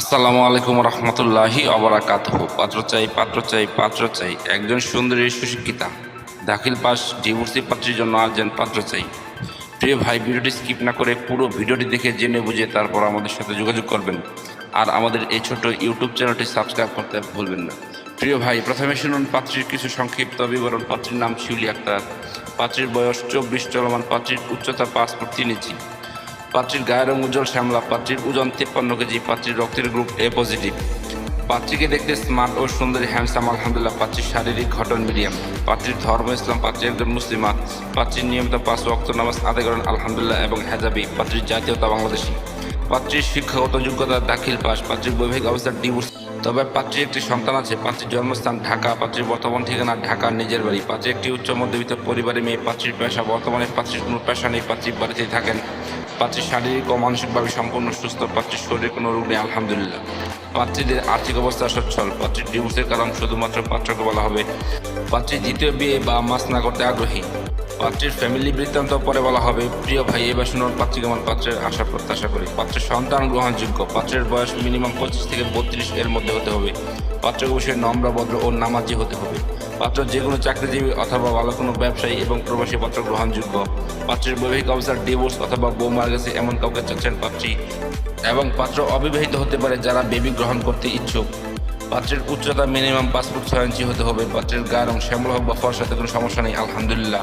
আসসালামু আলাইকুম রহমতুল্লাহি অবরাকাত পাত্র চাই পাত্র চাই পাত্র চাই। একজন সুন্দরী সুশিক্ষিতা। দাখিল পাস, ডিভোর্সি পাত্রীর জন্য আর্জেন্ট পাত্র চাই। প্রিয় ভাই, ভিডিওটি স্কিপ না করে পুরো ভিডিওটি দেখে জেনে বুঝে তারপর আমাদের সাথে যোগাযোগ করবেন। আর আমাদের এই ছোট ইউটিউব চ্যানেলটি সাবস্ক্রাইব করতে ভুলবেন না। প্রিয় ভাই, প্রথমে শুনুন পাত্রীর কিছু সংক্ষিপ্ত বিবরণ। পাত্রীর নাম শিউলি আক্তার। পাত্রীর বয়স চব্বিশ, চলমান পাত্রীর উচ্চতা পাঁচ ফুট তিন ইঞ্চি। পাত্রীর গায়ের রং উজ্জ্বল, শ্যামলা পাত্রীর ওজন তেপ্পান্ন কেজি, পাত্রীর রক্তের গ্রুপ এ পজিটিভ পাত্রীকে দেখতে স্মার্ট ও সুন্দরী হ্যান্ডসাম আলহামদুলিল্লাহ, পাত্রীর শারীরিক ঘটন মিডিয়াম। পাত্রীর ধর্ম ইসলাম, পাত্রী একজন মুসলিমা। পাত্রীর নিয়মিত পাঁচ ওয়াক্ত নামাজ আদায় করেন, আলহামদুলিল্লাহ, এবং হেজাবি, পাত্রীর জাতীয়তা বাংলাদেশি। পাত্রীর শিক্ষাগত যোগ্যতা দাখিল পাস, পাত্রীর বৈবাহিক অবস্থার ডিভোর্স তবে পাত্রীর একটি সন্তান আছে। পাত্রীর জন্মস্থান ঢাকা, পাত্রীর বর্তমান ঠিকানা ঢাকার নিজের বাড়ি। পাত্রী একটি উচ্চ মধ্যবিত্ত পরিবারের মেয়ে, পাত্রীর পেশা বর্তমানে পাত্রীর কোনো পেশা নেই পাত্রীর বাড়িতেই থাকেন। পাত্রীর শারীরিক ও মানসিকভাবে সম্পূর্ণ সুস্থ, পাত্রীর শরীরে কোনো রোগ নেই, আলহামদুলিল্লাহ। পাত্রীদের আর্থিক অবস্থা সচ্ছল, পাত্রীর ডিভোর্সের কারণ শুধুমাত্র পাত্রকে বলা হবে। পাত্রীর দ্বিতীয় বিয়ে বা মাস না করতে আগ্রহী। পাত্রীর ফ্যামিলি বৃত্তান্ত পরে বলা হবে, প্রিয় ভাই এবার শুনুন কেমন পাত্রের আশা, প্রত্যাশা করি। পাত্রের সন্তান গ্রহণযোগ্য। পাত্রের বয়স মিনিমাম পঁচিশ থেকে বত্রিশ এর মধ্যে হতে হবে। পাত্র অবশ্যই নম্র, ভদ্র ও নামাজি হতে হবে। পাত্র যে কোনো চাকরিজীবী অথবা ভালো কোনো ব্যবসায়ী এবং প্রবাসী পাত্র গ্রহণযোগ্য। পাত্রের বৈবাহিক অবস্থার ডিভোর্স অথবা বউ মারা গেছে এমন কাউকে চাচ্ছেন পাত্রী এবং পাত্র অবিবাহিত হতে পারে যারা বেবি গ্রহণ করতে ইচ্ছুক। পাত্রের উচ্চতা মিনিমাম পাঁচ ফুট ছয় ইঞ্চি হতে হবে। পাত্রের গা রং শ্যামল হোক বা ফর্সাতে কোনো সমস্যা নেই। আলহামদুলিল্লাহ।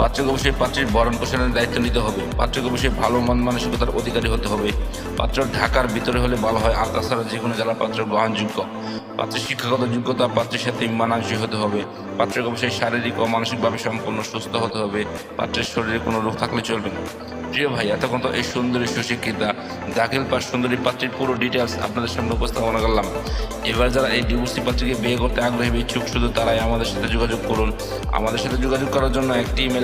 পাত্রকে অবশ্যই পাত্রের ভরণ পোষণের দায়িত্ব নিতে হবে। পাত্রকে অবশ্যই ভালো মন মানসিকতার অধিকারী হতে হবে। পাত্র ঢাকার ভিতরে হলে ভালো হয়, আর তাছাড়া যে কোনো জেলা পাত্র গ্রহণযোগ্য। পাত্রের শিক্ষাগত যোগ্যতা পাত্রের সাথে মানানসই হতে হবে। পাত্রকে অবশ্যই শারীরিক ও মানসিকভাবে সম্পূর্ণ সুস্থ হতে হবে। পাত্রের শরীরে কোনো রোগ থাকলে চলবে না। প্রিয় ভাই, এতক্ষণ তো এই সুন্দরী সুশিক্ষিতা দাখিল পাস সুন্দরী পাত্রীর পুরো ডিটেলস আপনাদের সামনে উপস্থাপনা করলাম। এবার যারা এই ডিভোর্সি পাত্রীকে বিয়ে করতে আগ্রহী ইচ্ছুক, শুধু তারাই আমাদের সাথে যোগাযোগ করুন। আমাদের সাথে যোগাযোগ করার জন্য একটি ইমেল